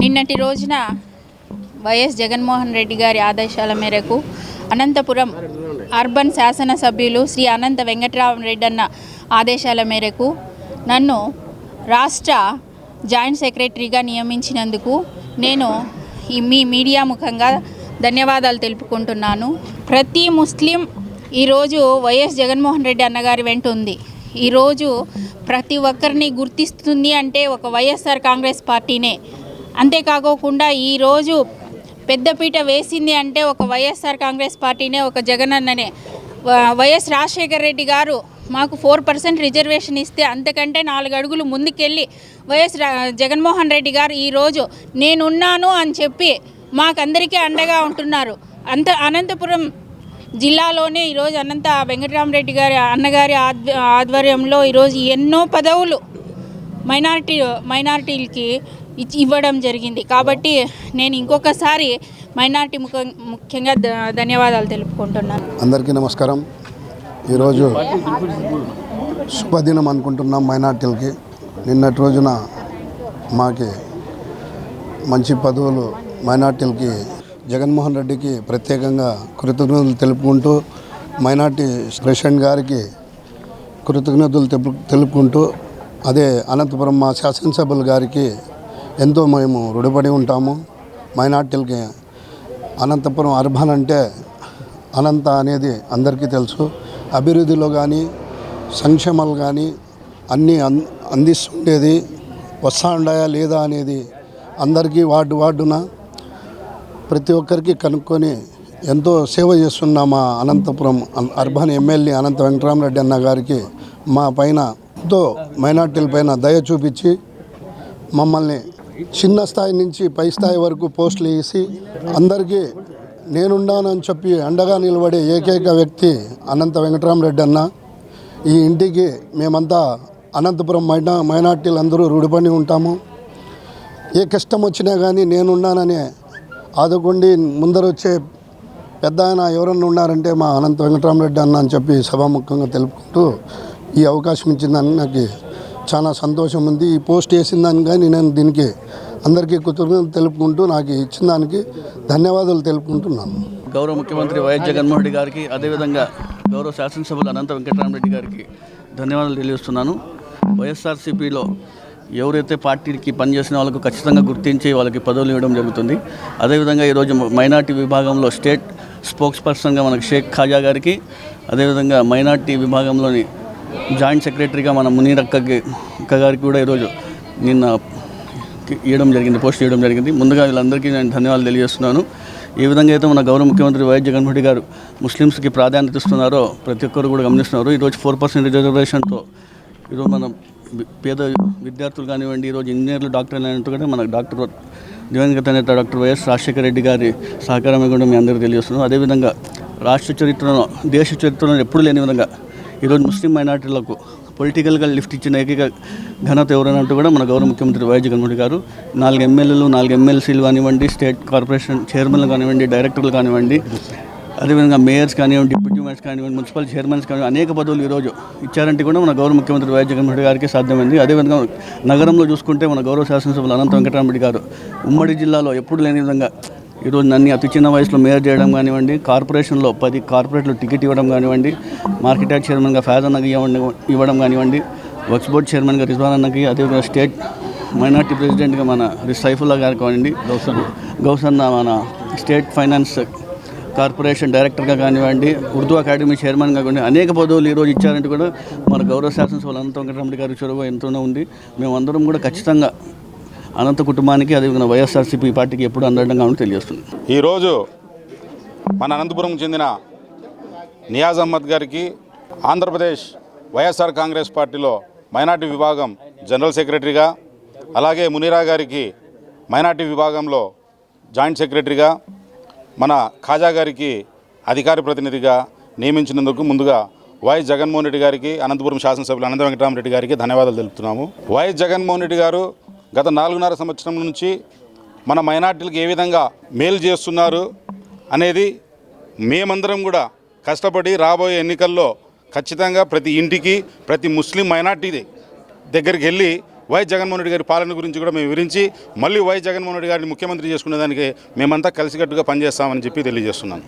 నిన్నటి రోజున వైఎస్ జగన్మోహన్ రెడ్డి గారి ఆదేశాల మేరకు అనంతపురం అర్బన్ శాసనసభ్యులు శ్రీ అనంత వెంకటరామరెడ్డి అన్న ఆదేశాల మేరకు నన్ను రాష్ట్ర జాయింట్ సెక్రటరీగా నియమించినందుకు నేను మీ మీడియా ముఖంగా ధన్యవాదాలు తెలుపుకుంటున్నాను. ప్రతి ముస్లిం ఈరోజు వైఎస్ జగన్మోహన్ రెడ్డి అన్నగారి వెంట ఉంది. ఈరోజు ప్రతి ఒక్కరిని గుర్తిస్తుంది అంటే ఒక వైఎస్ఆర్ కాంగ్రెస్ పార్టీనే. అంతేకాకోకుండా ఈరోజు పెద్దపీట వేసింది అంటే ఒక వైఎస్ఆర్ కాంగ్రెస్ పార్టీనే ఒక జగన్ అన్ననే. వ- వైఎస్ రాజశేఖర రెడ్డి గారు మాకు ఫోర్ పర్సెంట్ రిజర్వేషన్ ఇస్తే అంతకంటే నాలుగు అడుగులు ముందుకెళ్ళి వైఎస్ రా- జగన్మోహన్ రెడ్డి గారు ఈరోజు నేనున్నాను అని చెప్పి మాకందరికీ అండగా ఉంటున్నారు. అంత అనంతపురం జిల్లాలోనే ఈరోజు అనంత వెంకటరామరెడ్డి గారి అన్నగారి ఆధ్వ ఆధ్వర్యంలో ఈరోజు ఎన్నో పదవులు మైనారిటీ మైనారిటీలకి ఇవ్వడం జరిగింది. కాబట్టి నేను ఇంకొకసారి మైనార్టీ ముఖ ముఖ్యంగా ధన్యవాదాలు తెలుపుకుంటున్నాను. అందరికీ నమస్కారం. ఈరోజు శుభదినం అనుకుంటున్నాం మైనార్టీలకి. నిన్నటి రోజున మాకి మంచి పదవులు మైనార్టీలకి జగన్మోహన్ రెడ్డికి ప్రత్యేకంగా కృతజ్ఞతలు తెలుపుకుంటూ మైనార్టీ ప్రెసిడెంట్ గారికి కృతజ్ఞతలు తెలుపు తెలుపుకుంటూ అదే అనంతపురం మా శాసనసభ్యుల గారికి ఎంతో మేము రుణపడి ఉంటాము. మైనార్టీలకి అనంతపురం అర్బన్ అంటే అనంత అనేది అందరికీ తెలుసు. అభివృద్ధిలో కానీ సంక్షేమాలు కానీ అన్నీ అన్ అందిస్తుండేది వస్తా ఉండాయా లేదా అనేది అందరికీ వార్డు వార్డున ప్రతి ఒక్కరికి కనుక్కొని ఎంతో సేవ చేస్తున్న మా అనంతపురం అర్బన్ ఎమ్మెల్యే అనంత వెంకటరామరెడ్డి అన్న గారికి మా పైన ఎంతో మైనార్టీల పైన దయ చూపించి మమ్మల్ని చిన్న స్థాయి నుంచి పై స్థాయి వరకు పోస్టులు వేసి అందరికీ నేనున్నానని చెప్పి అండగా నిలబడే ఏకైక వ్యక్తి అనంత వెంకటరామరెడ్డి అన్న. ఈ ఇంటికి మేమంతా అనంతపురం మైనా మైనార్టీలు అందరూ రుడిపడి ఉంటాము. ఏ కష్టం వచ్చినా కానీ నేనున్నాననే ఆదుకుండి ముందరొచ్చే పెద్ద ఆయన ఎవరన్నా ఉన్నారంటే మా అనంత వెంకటరామరెడ్డి అన్న అని చెప్పి సభాముఖంగా తెలుపుకుంటూ ఈ అవకాశం ఇచ్చిందని నాకు చాలా సంతోషం ఉంది. ఈ పోస్ట్ వేసిన దానికి కానీ నేను దీనికి అందరికీ కృతజ్ఞతలు తెలుపుకుంటూ నాకు ఇచ్చిన దానికి ధన్యవాదాలు తెలుపుకుంటున్నాను. గౌరవ ముఖ్యమంత్రి వైఎస్ జగన్మోహన్ రెడ్డి గారికి అదేవిధంగా గౌరవ శాసనసభ్యులు అనంత వెంకటరామరెడ్డి గారికి ధన్యవాదాలు తెలియజేస్తున్నాను. వైఎస్ఆర్సీపీలో ఎవరైతే పార్టీకి పనిచేసిన వాళ్ళకు ఖచ్చితంగా గుర్తించి వాళ్ళకి పదవులు ఇవ్వడం జరుగుతుంది. అదేవిధంగా ఈరోజు మైనార్టీ విభాగంలో స్టేట్ స్పోక్స్ పర్సన్గా మనకు షేక్ ఖాజా గారికి అదేవిధంగా మైనార్టీ విభాగంలోని జాయింట్ సెక్రటరీగా మన మునీర్ అక్కకి అక్క గారికి కూడా ఈరోజు నిన్న ఇవ్వడం జరిగింది పోస్ట్ చేయడం జరిగింది. ముందుగా వీళ్ళందరికీ నేను ధన్యవాదాలు తెలియజేస్తున్నాను. ఈ విధంగా అయితే మన గౌరవ ముఖ్యమంత్రి వైఎస్ జగన్మోహన్ రెడ్డి గారు ముస్లిమ్స్కి ప్రాధాన్యత ఇస్తున్నారో ప్రతి ఒక్కరు కూడా గమనిస్తున్నారు. ఈరోజు ఫోర్ పర్సెంట్ రిజర్వేషన్తో ఈరోజు మన పేద విద్యార్థులు కానివ్వండి ఈరోజు ఇంజనీర్లు డాక్టర్లు అయినట్టు కూడా మన డాక్టర్ దివంగత నేత డాక్టర్ వైఎస్ రాజశేఖర రెడ్డి గారి సహకారమే కూడా మీ అందరికీ తెలియజేస్తున్నాం అదేవిధంగా రాష్ట్ర చరిత్రలో దేశ చరిత్రలో ఎప్పుడు లేని విధంగా ఈరోజు ముస్లిం మైనార్టీలకు పొలిటికల్గా లిఫ్ట్ ఇచ్చిన ఏకైక ఘనత ఎవరైనట్టు కూడా మన గౌరవ ముఖ్యమంత్రి వైఎస్ జగన్మోహన్ గారు. నాలుగు ఎమ్మెల్యేలు నాలుగు ఎమ్మెల్సీలు కానివ్వండి స్టేట్ కార్పొరేషన్ చైర్మన్లు కానివ్వండి డైరెక్టర్లు కానివ్వండి అదేవిధంగా మేయర్స్ కానివ్వండి డిప్యూటీ మేయర్స్ కానివ్వండి మున్సిపల్ చైర్మన్స్ కానివ్వండి అనేక పదవులు ఈరోజు ఇచ్చారంటే కూడా మన గౌరవ ముఖ్యమంత్రి వైఎస్ జగన్మోహన్ రెడ్డి గారికి సాధ్యమైంది. అదేవిధంగా నగరంలో చూసుకుంటే మన గౌరవ శాసనసభ్యులు అనంత వెంకటరామరెడ్డి గారు ఉమ్మడి జిల్లాలో ఎప్పుడు లేని విధంగా ఈరోజు నన్ను అతి చిన్న వయసులో మేయర్ చేయడం కానివ్వండి కార్పొరేషన్లో పది కార్పొరేట్లు టికెట్ ఇవ్వడం కానివ్వండి మార్కెట్ యార్డ్ చైర్మన్గా ఫయాజ్ అన్నకి ఇవ్వండి ఇవ్వడం కానివ్వండి వర్క్స్ బోర్డ్ చైర్మన్గా రిజ్వాన్ అన్నకి అదేవిధంగా స్టేట్ మైనార్టీ ప్రెసిడెంట్గా మన రిస్ సైఫుల్లా గారు కానివ్వండి గౌసన్ గౌసన్న మన స్టేట్ ఫైనాన్స్ కార్పొరేషన్ డైరెక్టర్గా కానివ్వండి ఉర్దూ అకాడమీ చైర్మన్గా కానివ్వండి అనేక పదవులు ఈరోజు ఇచ్చారంటే కూడా మన గౌరవ శాసనసభ్యులు అనంత వెంకటరమణి గారి చొరవ ఎంతోనే ఉంది. మేమందరం కూడా ఖచ్చితంగా అనంత కుటుంబానికి అదేవిధంగా వైఎస్ఆర్సీపీ పార్టీకి ఎప్పుడు అందంగా ఉంటే తెలియజేస్తుంది. ఈరోజు మన అనంతపురం చెందిన నియాజ్ అహ్మద్ గారికి ఆంధ్రప్రదేశ్ వైఎస్ఆర్ కాంగ్రెస్ పార్టీలో మైనార్టీ విభాగం జనరల్ సెక్రటరీగా అలాగే మునీరా గారికి మైనార్టీ విభాగంలో జాయింట్ సెక్రటరీగా మన ఖాజా గారికి అధికార ప్రతినిధిగా నియమించినందుకు ముందుగా వైఎస్ జగన్మోహన్ రెడ్డి గారికి అనంతపురం శాసనసభ్యులు అనంత వెంకటరామరెడ్డి గారికి ధన్యవాదాలు తెలుపుతున్నాము. వైఎస్ జగన్మోహన్ రెడ్డి గారు గత నాలుగున్నర సంవత్సరం నుంచి మన మైనార్టీలకు ఏ విధంగా మేలు చేస్తున్నారు అనేది మేమందరం కూడా కష్టపడి రాబోయే ఎన్నికల్లో ఖచ్చితంగా ప్రతి ఇంటికి ప్రతి ముస్లిం మైనార్టీ దగ్గరికి వెళ్ళి వైఎస్ జగన్మోహన్ రెడ్డి గారి పాలన గురించి కూడా మేము వివరించి మళ్ళీ వైఎస్ జగన్మోహన్ రెడ్డి గారిని ముఖ్యమంత్రి చేసుకునే దానికి మేమంతా కలిసికట్టుగా పనిచేస్తామని చెప్పి తెలియజేస్తున్నాను.